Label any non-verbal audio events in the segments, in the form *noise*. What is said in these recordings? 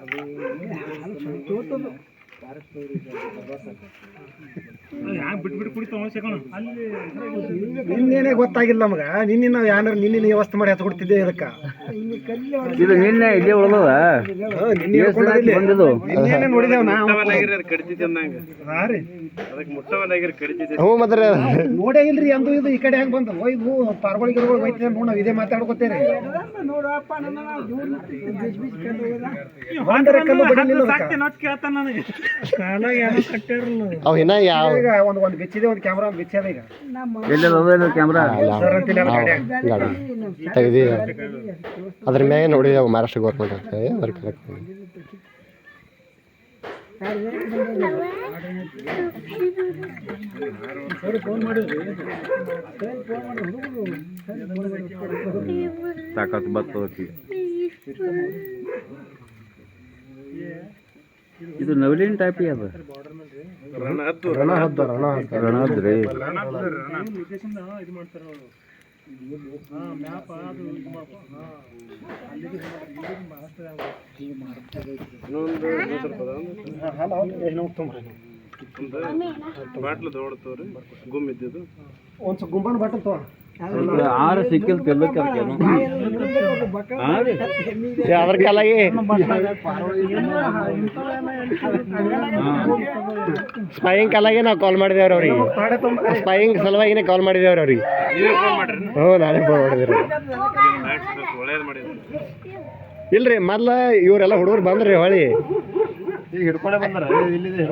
ಅದು ನಿನ್ನೇನೆ ಗೊತ್ತಾಗಿಲ್ಲ ನಮಗ. ನಿನ್ನೆ ನಾವು ಯಾರು ನಿನ್ನೆ ವ್ಯವಸ್ಥೆ ಮಾಡಿ ಹತ್ಕೊಡ್ತಿದ್ದೆ ಇದಕ್ಕ. ಇದು ನಿನ್ನೆ ಇಲ್ಲೇ ಉಳ್ದದ? ನಿನ್ನೆ ನೋಡಿದೇವ್. ಹ್ಞೂ ನೋಡೇ ಇಲ್ರಿ ಅಂದು ಇದು ಈ ಕಡೆ ಹೆಂಗ್ ಬಂದ ಇದು ಪಾರ್ಗೊಳಿಗೆ ಬೈತಿದೆ ನೋಡ್ ನಾವು ಇದೇ ಮಾತಾಡ್ಕೋತೇರಿ ಬಾಂಡರ ಕಲ್ಲು ಬಡಿಲಿಲ್ಲ ಅದಕ್ಕ. ಅವು ಇನ್ನ ಯಾವ ಈಗ ಒಂದ್ ಒಂದ್ ಬಿಚ್ಚಿದೆ ಒಂದು ಕ್ಯಾಮ್ರಾ ಒಂದ್ ಬಿಚ್ಚದ ಈಗ. ಕ್ಯಾಮ್ರಾ ತೆಗ್ದಿ. ಅದ್ರ ಮ್ಯಾಗೆ ನೋಡಿದೆವು ಮಹಾರಾಷ್ಟ್ರ ಗೌರ್ಮೆಂಟ್ ಅಂತ ಸಾಕಷ್ಟು ಬತ್ತು ಇದು ನವಲಿನ ಟೈಪ್ ಅದ. ರಣ ಹದ್ದ ರಣ ಹದ್ದ ರಣ ಬಾಟ್ಲು ಗುಮ್ ಇದ್ದಿದ್ದು. ಒಂದ್ ಸ್ವಲ್ಪ ಗುಂಬಾನ ಬಾಟಲ್ ತಗೋ ಆರು ಸಿಕ್ಕಿಲ್ ತಿಲ್ಲಕ್ಕೆ ಅದ್ರ ಕಲಾಗಿ. ಸ್ಪೈಯಿಂಗ್ ಕಲಾಗಿ ನಾವು ಕಾಲ್ ಮಾಡಿದೇವ್ರಿ ಅವ್ರಿಗೆ. ಸ್ಪೈಯಿಂಗ್ ಸಲುವಾಗಿನೇ ಕಾಲ್ ಮಾಡಿದೇವ್ರಿ ಅವ್ರಿಗೆ. ಹ್ಞೂ, ನಾನೇ ಫೋನ್ ಮಾಡಿದ್ರಿ. ಇಲ್ರಿ, ಮೊದ್ಲ ಇವರೆಲ್ಲ ಹುಡುಗರು ಬಂದ್ರಿ ಹೊಳಿ. ಇಲ್ಲಿದೆ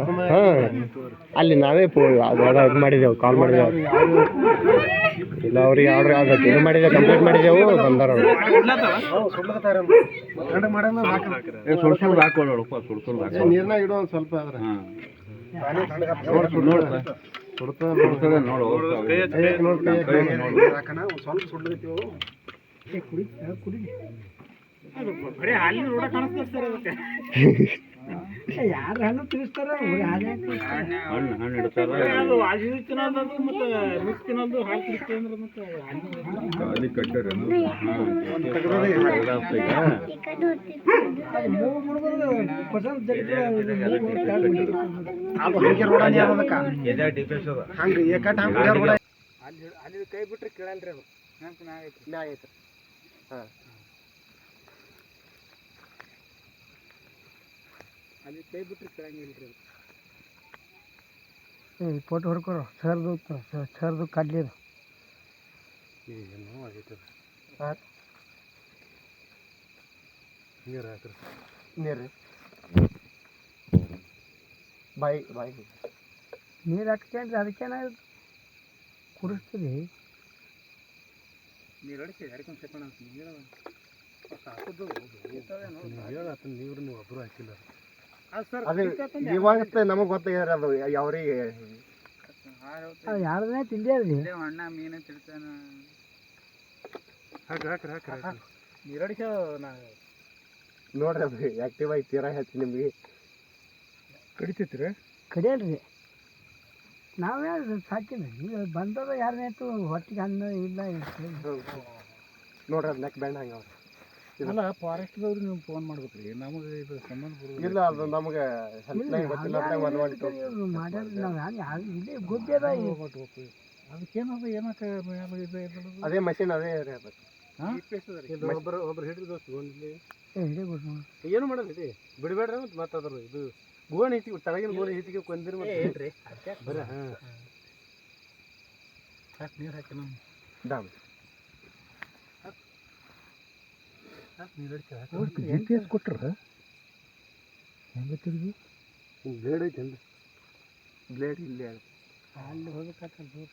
ಅಲ್ಲಿ ನಾವೇ ಫೋನ್ ಮಾಡಿದೆವು ಕಾಲ್ ಮಾಡಿದೆವು. ಇಲ್ಲ ಅವ್ರಿಗೆ ಆರ್ಡ್ರ್ ಆಗಕ್ಕೆ ಇದು ಮಾಡಿದೆ ಕಂಪ್ಲೀಟ್ ಮಾಡಿದೆವು ಬಂದಾರ ನೀರ್ನಾಗ ಇಡೋ ಒಂದ್ ಸ್ವಲ್ಪ ಆದ್ರೆ. ಸ್ವಲ್ಪ *laughs* ಯಾರು ಹಣ್ಣು ತಿನ್ನಿಸ್ತಾರ ಹಣ್ಣು ಹಣ್ಣು ಇಡ್ತಾರ. ಅಲ್ಲಿ ಕಟ್ಟರೇನು ಅದು ರೋಡನೇ ಅದಕ್ಕ. ಹಂಗೆ ಏಕಟ್ ಹಂಗೆ ಹೊಡ್ಯಾರ ರೋಡ ಅಲ್ಲಿ. ಕೈ ಬಿಟ್ರೆ ಕೇಳಲ್ರಿ ಅದು. ಹಾಂ. ಅಲ್ಲಿ ಕೈ ಬಿಟ್ರೆ ರೀ ಏ ಫೋಟೋ ಹೊಡ್ಕೊರು ಸರ್ದು ಸರ್ದು ಕಡ್ಲಿ ಏನೋ ಆಗೈತೆ ಹಾಂ ನೀರು ಹಾಕ್ರಿ. ನೀರು? ಬಾಯಿ ಬಾಯಿ. ನೀರು ಹಾಕ್ತೇನ್ರಿ ಅದಕ್ಕೇನಾಗುತ್ತೆ ಕುಡಿಸ್ತೀರಿ? ನೀರು ಅಡಿಕೆ ಯಾರಿಗೊಂದು ಸೆಕೊಂಡ್ ಅಂತ ನೀರು ಸಾಕದ್ದು ನೀರು ನೀವು ಒಬ್ಬರು ಹಾಕಿಲ್ಲ. ಅದು ಇವಾಗ ನಮಗೆ ಗೊತ್ತಾಗ್ಯಾರ ಅದು ಯಾವ್ರಿಗೆ. ಯಾರದೇ ತಿಂಡಿ ಅದ್ರಿ ಅಣ್ಣ ಮೀನು ತಿಳ್ತಾನ ಹಾಕ್ರಿ ಹಾಕ್ರಿ ಹಾಕ್ರಿ ನೀರಡಿಕೆ ನೋಡ್ರಿ ಅದು ಆಕ್ಟಿವ್ ಆಗಿ ತೀರಾ ಹೆಚ್ಚು ನಿಮಗೆ. ಕಡಿತೈತ್ರಿ? ಕಡಿಯಲ್ರಿ ನಾವೇ ಸಾಕಿನ ನೀವು ಬಂದದ ಯಾರನ್ನೇತು ಹೊಟ್ಟಿಗೆ ಅನ್ನ ಇಲ್ಲ ನೋಡ್ರಿ ಅದು ನೆಕ್ ಬ್ಯಾಂಡ್ ಹಂಗ ಅಲ್ಲ ಫಾರೆಸ್ಟ್ದವ್ರು ನೀವು ಫೋನ್ ಮಾಡ್ಬೇಕ್ರಿ. ನಮಗೆ ಇದು ಸಂಬಂಧ ಇಲ್ಲ ಅದು ನಮಗೆ ಗೊತ್ತಿಲ್ಲ ಅಂತ ಮಾಡ್ಯಾರ ನಾವು ಯಾರು ಇಲ್ಲೇ ಗುಬ್ಬಿ ಅದ ಅದಕ್ಕೇನದ ಏನಕ್ಕೆ ಇದು ಅದೇ ಮಷಿನ್ ಅದೇ ರೀ ಅದು. ಒಬ್ಬರು ಒಬ್ರು ಹಿಡಿದು ದೋಸ್ತ ಏನು ಮಾಡಲ್ಲ ಇದೆ ಬಿಡಬೇಡ್ರಿ ಮತ್ತೆ ಮತ್ತೆ ಅದ್ರ ಇದು ಗೋಣಿ ಐತಿ ತಳಗಿನ ಗೋಣಿ ಕೊಂದಿರಿ ಮತ್ತೆ. ಬರ ಹಾಂ. ಹಾಕಿ ನೀರು ಹಾಕಿ ನಮ್ಮ ಡಾಮ್. ಜಿ ಪಿ ಎಸ್ ಕೊಟ್ರ? ಹೆಂಗೆ ತಿರುಗಿ? ಬ್ಲೇಡ್ ಐತೇನ್ರಿ ಬ್ಲೇಡ್ ಇಲ್ಲೇ ಅಲ್ಲಿ ಹೋಗ್ಬೇಕಾಗ್ತದೆ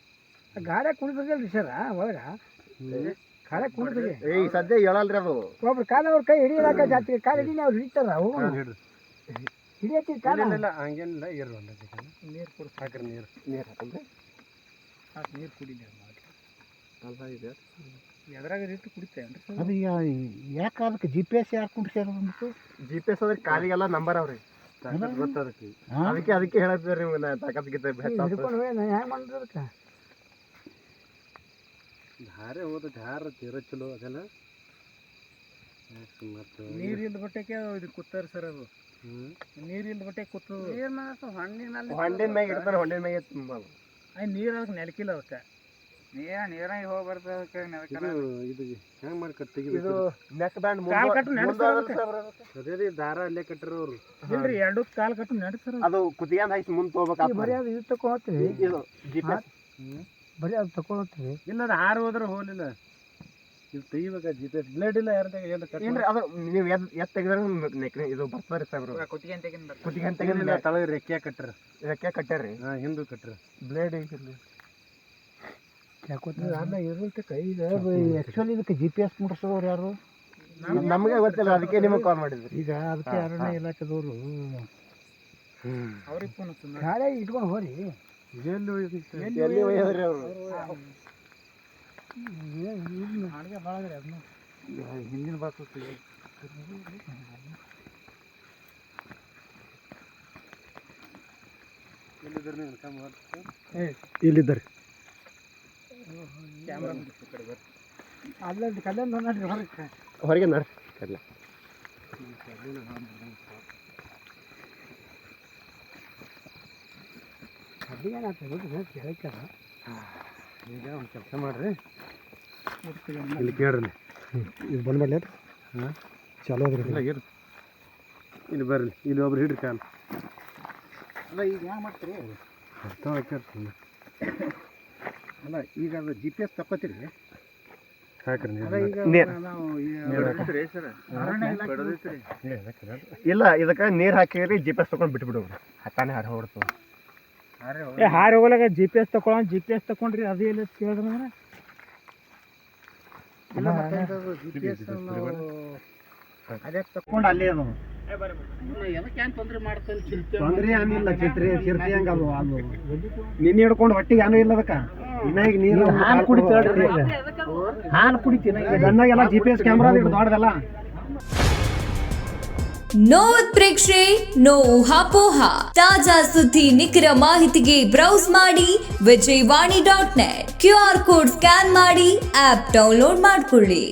ಸರ್ ಒಳಗ? ಕಾಲ ಕುಣಿದ್ರೆ ಏ ಸದ್ಯ ಹೇಳಲ್ರಿ ಅದು. ಒಬ್ರು ಕಾಲ ಅವ್ರ ಕೈ ಹಿಡಿಯಲಾಕ ಜಾತಿ ಕಾಲ ಹಿಡಿ ಅವ್ರು ಹಿಡಿತಾರ ಅವು ಹಿಡಿಯತ್ತಿ ಕಾಲ? ಇಲ್ಲ ಹಂಗೇನಿಲ್ಲ ಇಲ್ಲ ನೀರು ಕೊಡು ಹಾಕ್ರಿ ನೀರು. ನೀರು ಹಾಕಂದ್ರೆ ಹಾಕಿ ನೀರು ಕುಡಿ ನೀರು ಅಲ್ಲ ಇದೆ ಎದ್ರಾಗ ಇಟ್ಟು ಕುಡಿತೇನ್ರಿ ಅದು ಯಾಕೆ ಅದಕ್ಕೆ ಜಿ ಪಿ ಎಸ್ ಯಾಕೆ ಕುಡಿಸ್ಯಾರ ಬಂದ್ಬಿಟ್ಟು? ಜಿ ಪಿ ಎಸ್ ಅಂದ್ರೆ ಕಾಲಿಗೆಲ್ಲ ನಂಬರ್ ಅವ್ರಿ. ಗೊತ್ತದಕ್ಕೆ ಅದಕ್ಕೆ. ಅದಕ್ಕೆ ಹೇಳತ್ತೀರಿ ನಿಮ್ಗೆ ತಾಕತ್ ಗಿತ್ತ ಹ್ಯಾಂಗ ಮಾಡಿದ್ರಕ್ಕೆ ಧಾರೆ ಹೋದ ಧಾರ ತೀರ ಚಲೋ ಅದೆಲ್ಲ. ನೀರಿಲ್ದ ಬಟ್ಟೆಗೆ ಇದು ಕುತ್ತಾರ ಸರ್ ಅದು. ನೀರಿಲ್ದ ಬಟ್ಟೆ ಕೂತು ಹಣ್ಣಿನ ಹೊಂಡಿನ ಮ್ಯಾಗ ಇಡ್ತಾರೆ ಹೊಂಡಿನ ಮ್ಯಾಗ ತುಂಬೋದು ಅಯ್ಯ ನೀರು ಅದಕ್ಕೆ ನೆಲಕಿಲ್ಲ ಅದಕ್ಕೆ ನೀರ ನೀರಾಗಿ ಹೋಗಿ ಬರ್ತದೆ ಇದು ಹೆಂಗ್ ಮಾಡಿ ಕಟ್ ಇದು ನೆಕ್ ಬ್ಯಾಂಡ್ ಕಾಲ್ ಕಟ್ಟು ನಡೆಸ್ತಾರ ಅದೇ ರೀ ದಾರ ಅಲ್ಲೇ ಕಟ್ಟಿರು ಅವ್ರು. ಇಲ್ರಿ ಎರಡು ಕಾಲ್ ಕಟ್ಟು ನಡೆಸ್ತಾರ ಅದು ಕುತ್ತಿಗೆ ಹಾಕಿ ಮುಂದೆ ಹೋಗ್ಬೇಕು ಬರೀ ಅದು ಇದು ಇದು ಜಿಪಿಎಸ್ ಬರೀ ಅದು ಇಲ್ಲ ಅದು ಹೋದ್ರೆ ಹೋಗಲಿಲ್ಲ. ಇದು ತೆಗಿಬೇಕಾ ಜಿ ಬ್ಲೇಡ್ ಇಲ್ಲ ಏನು ಕಟ್ ಏನ್ರಿ ಅದು ನೀವು ಎದ್ ಎತ್ ತೆಗೆದ್ರೆ ನೆಕ್ ಇದು ಬರ್ತದೆ ಕುತ್ತಿಗೆ ತೆಗಿನ್. ಕುತ್ತಿಗೆ ರೆಕ್ಕೆ ಕಟ್ಟರ ಕಟ್ಟಾರ್ರಿ ಹಾ ಹಿಂದೂ ಕಟ್ಟ್ರಿ ಬ್ಲೇಡ್ ಐತಿರ್ಲಿ ಕೈ ಆ್ಯಕ್ಚುಲಿ ಇದಕ್ಕೆ ಜಿ ಪಿ ಎಸ್ ಯಾರು? ನಮಗೆ ಗೊತ್ತಿಲ್ಲ ಅದಕ್ಕೆ ನಿಮಗೆ ಕಾಲ್ ಮಾಡಿದ್ರಿ ಈಗ ಅದಕ್ಕೆ ಅರಣ್ಯ ಇಲಾಖೆದವರು ಗಾಳಿ ಇಟ್ಕೊಂಡು ಹೋರಿ. ಎಲ್ಲಿ ಎಲ್ಲಿ ಒಯ್ಯೋದ್ರಿ ಅವರು? ಅಡುಗೆ ಭಾಳ ಅದನ್ನ ಹಿಂದಿನ ಬಾಕ್ಸ್ ಇಲ್ಲಿದ್ದಾರೆ ಕ್ಯಾಮ್ರಾ ಅಲ್ಲಲ್ಲಿ ಕಲ್ಲಲ್ಲಿ ನೋಡ್ರಿ ಹೊರಗೆ ಹೊರಗೆ ನಡ್ರಿ ಕಡ್ಲೆ ಕೇಳಕ್ಕಾರ ಈಗ ಒಂದು ಕೆಲಸ ಮಾಡ್ರಿ. ಇಲ್ಲಿ ಕೇಳ್ರಿ ಇದು ಬಂದ್ಬಡ್ಲಿ ಹಾಂ. ಚಲೋ ಅದ್ರಿ ಇಲ್ಲ ಇರು ಇಲ್ಲಿ ಬರ್ರಿ ಇಲ್ಲಿ ಒಬ್ರು ಹಿಡ್ರಿ ಕಾಲು. ಅಲ್ಲ ಈಗ ಹೆಂಗೆ ಮಾಡ್ತೀರಿ? ಅರ್ಥ ಅಲ್ಲ ಈಗ ಅದು ಜಿ ಪಿ ಎಸ್ ತಪ್ಪತ್ತೀರಿ ಇಲ್ಲ ಇದಕ್ಕ ನೀರ್. ಹಾಕಿರಿ ಜಿ ಪಿ ಎಸ್ ತಗೊಂಡು ಬಿಟ್ಬಿಡೋರು. ಹತ್ತಾನೆ ಹಾರಿ ಹೊಡ್ತು ಏ ಹಾರಿ ಹೋಗಲಾಗ ಜಿ ಪಿ ಎಸ್ ತಗೊಳ ಜಿ ಪಿ ಎಸ್ ತಗೊಂಡ್ರಿ ಅದು ಎಲ್ಲ ಕೇಳಿದ್ರೆ ಇಲ್ಲ ಜಿ ಪಿ ಎಸ್ ಅದೇ ತಕೊಂಡು ಅಲ್ಲೇ ಅದು ತೊಂದ್ರೆ ಏನಿಲ್ಲ ಚಿತ್ರಿ ಚಿರ್ತಿ ಹಂಗ ಅದು? ಅದು ನಿನ್ನೆ ಹಿಡ್ಕೊಂಡು ಹೊಟ್ಟಿಗೆ ಏನೂ ಇಲ್ಲ ಅದಕ್ಕೆ ಈಗ ನೀರು ಹಾಲು ಕುಡಿತೀವಿ ಹಾಲು ಕುಡಿತೀನಿ ಈಗ ಗನ್ನಾಗೆಲ್ಲ ಜಿ ಪಿ ಎಸ್ ಕ್ಯಾಮ್ರಾ ದೊಡ್ಡದಲ್ಲ ನೋ ಉತ್ಪ್ರೇಕ್ಷೆ ನೋ ಊಹಾಪೋಹ ತಾಜಾ ಸುದ್ದಿ ನಿಖರ ಮಾಹಿತಿಗೆ ಬ್ರೌಸ್ ಮಾಡಿ Vijayavani dot net Q R code scan ಮಾಡಿ ಆಪ್ ಡೌನ್ಲೋಡ್ ಮಾಡಿಕೊಳ್ಳಿ.